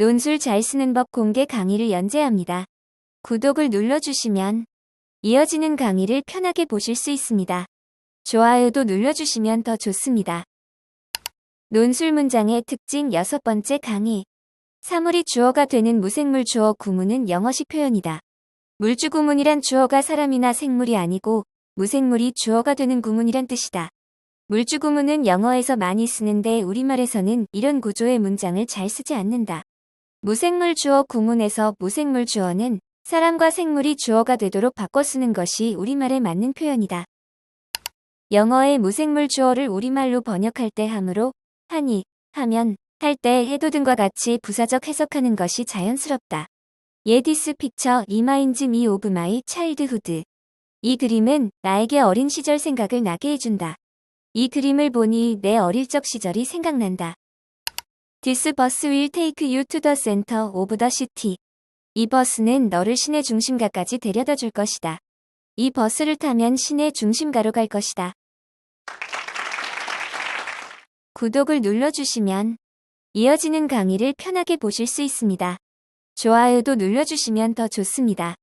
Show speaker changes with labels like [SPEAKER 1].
[SPEAKER 1] 논술 잘 쓰는 법 공개 강의를 연재합니다. 구독을 눌러주시면 이어지는 강의를 편하게 보실 수 있습니다. 좋아요도 눌러주시면 더 좋습니다. 논술 문장의 특징 여섯 번째 강의. 사물이 주어가 되는 무생물 주어 구문은 영어식 표현이다. 물주 구문이란 주어가 사람이나 생물이 아니고 무생물이 주어가 되는 구문이란 뜻이다. 물주 구문은 영어에서 많이 쓰는데 우리말에서는 이런 구조의 문장을 잘 쓰지 않는다. 무생물 주어 구문에서 무생물 주어는 사람과 생물이 주어가 되도록 바꿔 쓰는 것이 우리말에 맞는 표현이다. 영어의 무생물 주어를 우리말로 번역할 때 하므로 하니, 하면, 할 때 해도 등과 같이 부사적 해석하는 것이 자연스럽다. 예 디스 픽처 이마인즈 미 오브 마이 차일드후드. 이 그림은 나에게 어린 시절 생각을 나게 해준다. 이 그림을 보니 내 어릴 적 시절이 생각난다. This bus will take you to the center of the city. 이 버스는 너를 시내 중심가까지 데려다 줄 것이다. 이 버스를 타면 시내 중심가로 갈 것이다. 구독을 눌러주시면 이어지는 강의를 편하게 보실 수 있습니다. 좋아요도 눌러주시면 더 좋습니다.